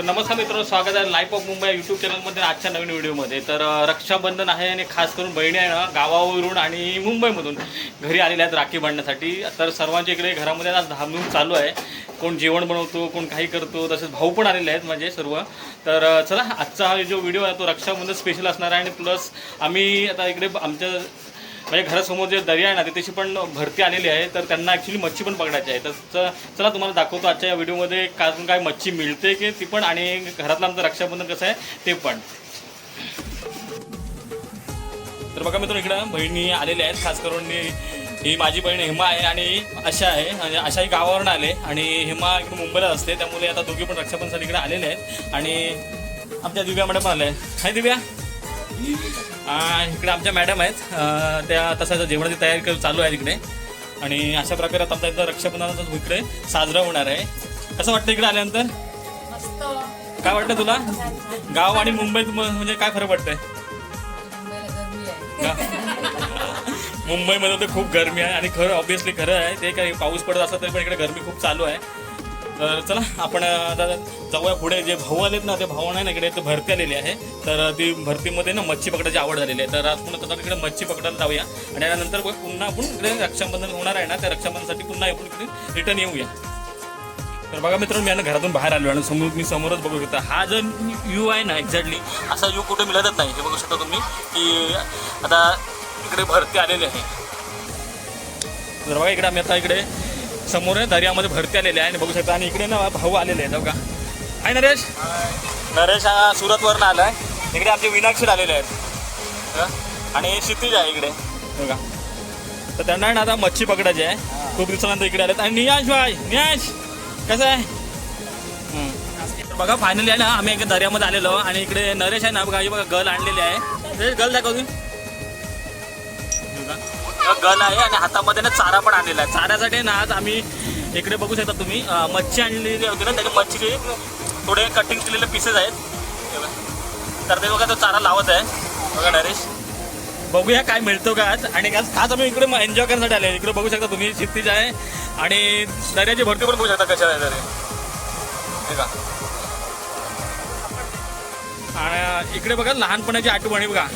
तर नमस्कार मित्रांनो स्वागत आहे लाईफ ऑफ मुंबई यूट्यूब चॅनलमध्ये आजच्या नवीन व्हिडिओमध्ये तर रक्षाबंधन आहे आणि खास करून बहिणी आहे ना गावावरून आणि मुंबईमधून घरी आलेल्या आहेत राखी बांधण्यासाठी. तर सर्वांच्या इकडे घरामध्ये आज धामधूम चालू आहे. कोण जेवण बनवतो कोण काही करतो तसेच भाऊ पण आलेले आहेत म्हणजे सर्व. तर चला आजचा हा जो व्हिडिओ आहे तो रक्षाबंधन स्पेशल असणार आहे आणि प्लस आम्ही आता इकडे आमच्या म्हणजे घरासमोर जे दर्या आहे ना तिथेशी पण भरती आलेली आहे. तर त्यांना ॲक्च्युली मच्छी पण पकडायची आहे. तर चला तुम्हाला दाखवतो आजच्या या व्हिडिओमध्ये काय काय मच्छी मिळते की ती पण आणि घरातलं आमचं रक्षाबंधन कसं आहे ते पण. तर बघा मित्र इकडं बहिणी आलेल्या आहेत. खास करून ही- ही माझी बहीण हेमा आहे आणि आशा आहे. आणि आशाही गावावरून आले. आणि हेमा इकडे मुंबईला असते. त्यामुळे आता दोघी पण रक्षाबंधनसाठी इकडे आलेले आहेत. आणि आमच्या दिव्या मॅडम पण आल्या आहे दिव्या. इकडे आमच्या मॅडम आहेत. त्या तसं जेवणाची तयारी कर चालू आहे इकडे. आणि अशा प्रकारे आता आमचा इथं रक्षाबंधनाचा इकडे साजरा होणार आहे. कसं वाटतं इकडे आल्यानंतर? काय वाटतं तुला? गाव आणि मुंबईत म्हणजे काय फरक वाटतंय? मुंबईमध्ये तर खूप गरमी आहे आणि खरं ऑब्विसली खरं आहे. ते काही पाऊस पडत असला तरी पण इकडे गरमी खूप चालू आहे. तर चला आपण आता जाऊया पुढे. जे भाऊ आलेत ना ते भाऊ नाही ना इकडे तर भरती आलेली आहे. तर ती भरतीमध्ये ना मच्छी पकडायची आवड झालेली आहे. तर आज पुन्हा तसं इकडे मच्छी पकडायला जाऊया. आणि त्यानंतर पुन्हा आपण इकडे रक्षाबंधन होणार आहे ना त्या रक्षाबंधनसाठी पुन्हा आपण इकडे रिटर्न येऊया. तर बघा मित्रांनो मी घरातून बाहेर आलो आणि समोर मी समोरच बघू शकता. हा जो व्यू आहे ना एक्झॅक्टली असा व्यू कुठे मिळतच नाही. हे बघू शकता तुम्ही की आता इकडे भरती आलेली आहे. तर बघा इकडे आम्ही आता इकडे समोर दर्यामध्ये भरती आलेली आहे आणि बघू शकता आणि इकडे ना भाऊ आलेले आहेत बघा आहे नरेश. नरेश हा सुरतवरनं आला आहे इकडे आमचे विनाक्षी आलेले आहेत. हं? आणि क्षितिज आहे इकडे. बघा तर त्यांना ना आता मच्छी पकडायची आहे. खूप दिवसानंतर इकडे आलेत. आणि नियाश भाई नियाश कसं आहे? हं. बघा फायनली आहे ना आम्ही एका दर्यामध्ये आलेलो. आणि इकडे नरेश आहे ना बघा ही बघा गल आणलेली आहे. नरेश, गल दाखव तुम्ही गल आहे आणि हातामध्ये ना चारा पण आणलेला आहे. चाऱ्यासाठी ना आज आम्ही इकडे बघू शकता तुम्ही. मच्छी आणलेली होती ना त्याच्या मच्छीचे थोडे कटिंग केलेले पीसेस आहेत. तर ते बघा तो चारा लावत आहे. बघा नरेश. बघूया काय मिळतो का आज. आणि आज आज आम्ही इकडे एन्जॉय करण्यासाठी आले इकडे बघू शकता तुम्ही शिस्तीच आहे आणि दर्याची भरती पण बघू शकता कशा आहे दर्या. हे का आणि इकडे बघा लहानपणाची आठवणी बघा.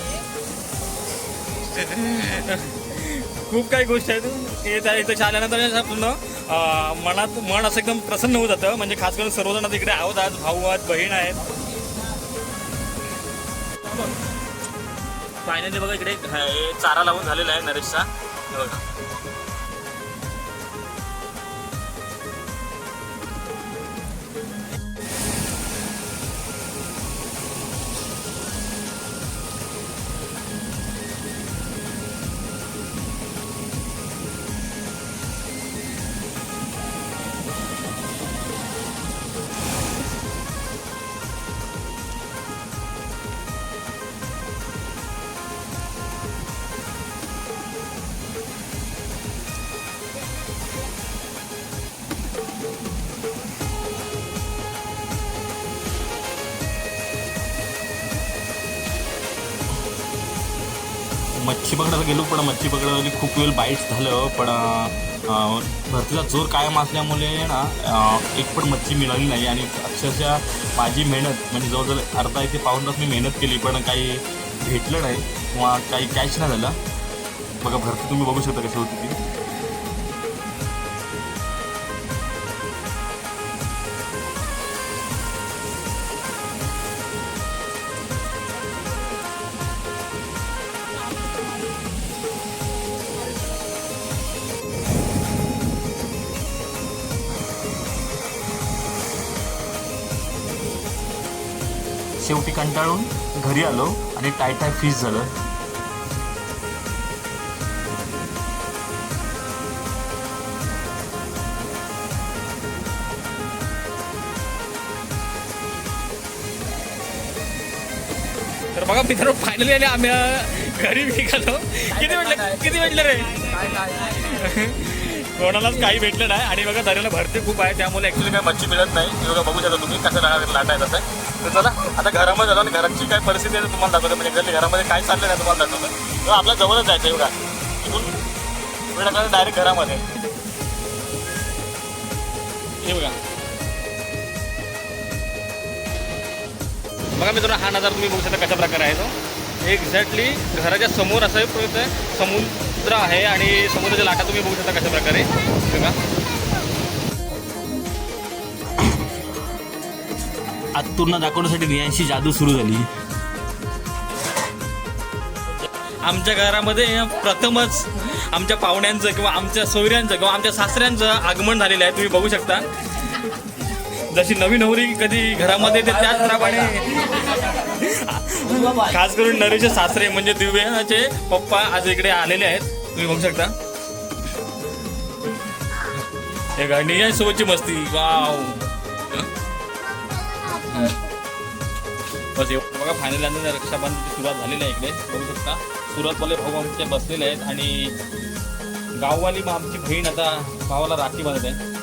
खूप काही गोष्टी आहेत. हे त्या इथं आल्यानंतर असं पूर्ण मनात मन असं एकदम प्रसन्न होऊन जातं. म्हणजे खास करून सर्वजण तिकडे इकडे आहोत आज भाऊ आहेत बहीण आहेत. फायनली बघा इकडे चारा लावून झालेला आहे नरेशचा. बघा. मच्छी पकडायला गेलो पण मच्छी पकडायला खूप वेळ बाईट झालं. पण भरतीचा जोर कायम असल्यामुळे ना एक पण मच्छी मिळाली नाही. आणि अक्षरशः माझी मेहनत म्हणजे जवळजवळ अर्धा इथे पाऊन तास मी मेहनत केली पण काही भेटलं नाही. किंवा काही कॅच नाही झालं. बघा भरती तुम्ही बघू शकता कशी होती ती. शेवटी कंटाळून घरी आलो आणि टाय टाय फिश झालं. तर बघा मित्र फायनली आणि आम्ही घरी निघालो. किती भेटलं? किती भेटलं रे? कोणालाच काही भेटलं नाही. आणि बघा दर्याला भरती खूप आहे त्यामुळे ॲक्च्युली काही मच्छी मिळत नाही. बघा बघू शकता तुम्ही कसं लाटायचं आहे तर चला आता घरामध्ये झालं आणि घराची काय परिस्थिती आहे तुम्हाला दाखवतो. म्हणजे घरी घरामध्ये काय चाललं नाही तुम्हाला दाखवतो. तर आपल्या जवळच जायचं आहे बघा. इथून वेळ टाकला डायरेक्ट घरामध्ये. हे बघा. बघा मित्रांनो हा नजारा तुम्ही बघू शकता कशा प्रकारे आहे तो. एक्झॅक्टली घराच्या समोर असं समुद्र आहे आणि समुद्राच्या लाटा तुम्ही बघू शकता कशा प्रकारे. बघा. आत्तूर्ण दाखवण्यासाठी नियांशी जादू सुरू झाली. आमच्या घरामध्ये प्रथमच आमच्या पाहुण्यांचं किंवा आमच्या सोयऱ्यांचं किंवा आमच्या सासऱ्यांचं आगमन झालेलं आहे तुम्ही बघू शकता. जशी नवीन नवरी कधी घरामध्ये येते त्याचप्रमाणे खास करून नरेशचे सासरे म्हणजे दिव्याचे पप्पा आज इकडे आलेले आहेत तुम्ही बघू शकता. हे गाणी सोबतची मस्ती वाव. बस एवढं बघा फायनल आणि रक्षाबंधनची सुरुवात झालेली आहे इकडे. बघू शकता. सुरतवाले भाऊ आमचे बसलेले आहेत आणि गाववाली मग आमची बहीण आता भावाला राखी बांधत आहे.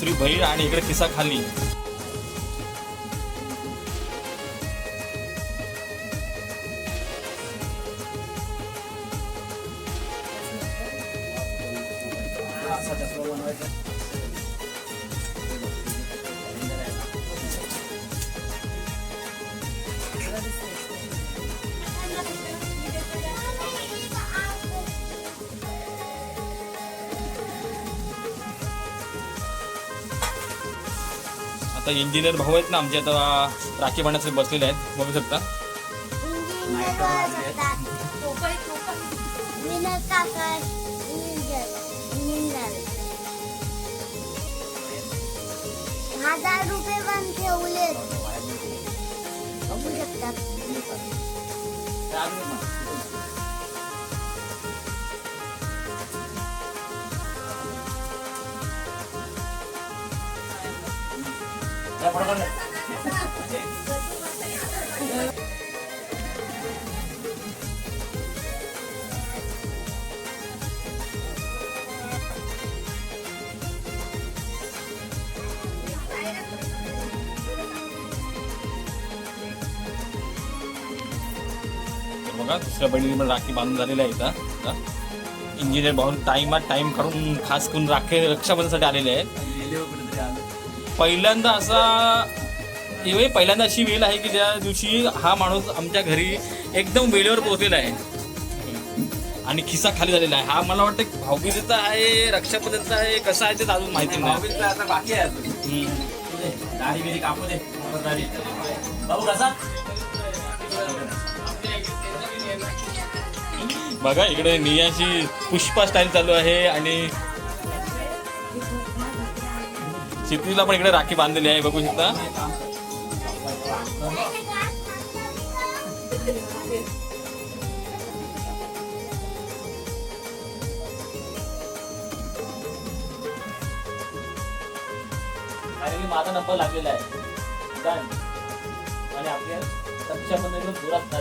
दुसरी बहीण आणि इकडे खिसा खाली. आता इंजिनियर भाऊ आहेत ना आमचे आता राखी बांधण्यासाठी बसलेले आहेत. बघू शकता. हजार रुपये पण ठेवलेत. बघू शकतात बघा दुसऱ्या बहिणीने पण राखी बांधून झालेल्या आहे का इंजिनियर बाहून टाइमात टाइम काढून खास करून राखी रक्षाबंधनसाठी आलेले आहेत. पहिल्यांदा असा वेळ पहिल्यांदा अशी वेळ आहे की ज्या दिवशी हा माणूस आमच्या घरी एकदम वेळेवर पोहोचलेला आहे. आणि खिसा खाली झालेला आहे. हा मला वाटतं भाऊबीजेचा आहे रक्षाबंधनचा आहे कसा आहे ते अजून माहिती नाही. आता बाकी आहे अजून. हम्म. दाढी बिडी कापू दे. दाढी. भाऊ कसा? बघा इकडे नियाची पुष्पा स्टाईल चालू आहे आणि शितीला पण इकडे राखी बांधलेली आहे बघू शकता. आणि माझा नंबर लागलेला आहे. आणि आपल्या रक्षाबंधन जोरात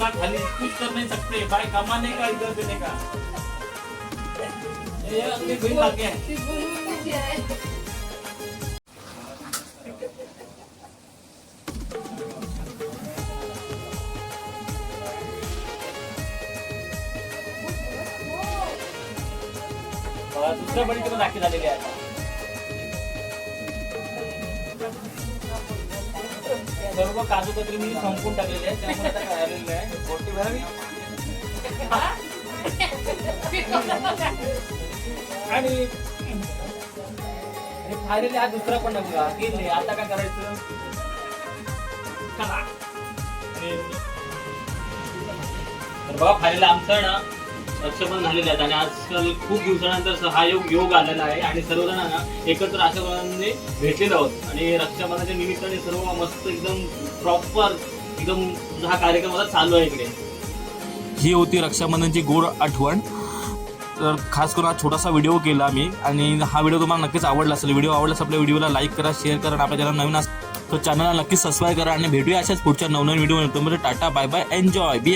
झालं पाहिजे किस्सा खाली कुछ कर नहीं सकते। भाई कमाने का इधर देने का। ये अपनी बहन लाके है ती बोलून आहे बघा, दुसऱ्या बळीचे पण राखी झालेली आहे सर्व काजूकतरी मी संपून टाकलेले आहे त्यामुळे आता काय नाही. भरावी. आणि हे फायनली हा दुसरा पण नाही गेले आता काय करायचं? चला. आणि तर बघा आमचं ना रक्षाबंधन झालेले आहेत. आणि आजकाल खूप दिवसानंतर हा योग योग आलेला आहे. आणि सर्वजण एकत्र अशा प्रकारे भेटलेलो आहोत. आणि रक्षाबंधनाच्या निमित्ताने सर्व मस्त एकदम प्रॉपर एकदम हा कार्यक्रम आता चालू आहे इकडे. ही होती रक्षाबंधनची गोड आठवण. तर खास करून हा छोटासा व्हिडिओ केला मी. आणि हा व्हिडिओ तुम्हाला नक्कीच आवडला असेल. व्हिडिओ आवडल्यास आपल्या व्हिडिओला लाईक करा शेअर करा. आणि आपल्या चॅनल नवीन असेल तर चॅनलला नक्कीच सबस्क्राईब करा. आणि भेटूया अशाच पुढच्या नवनवीन video tata bye bye enjoy. बी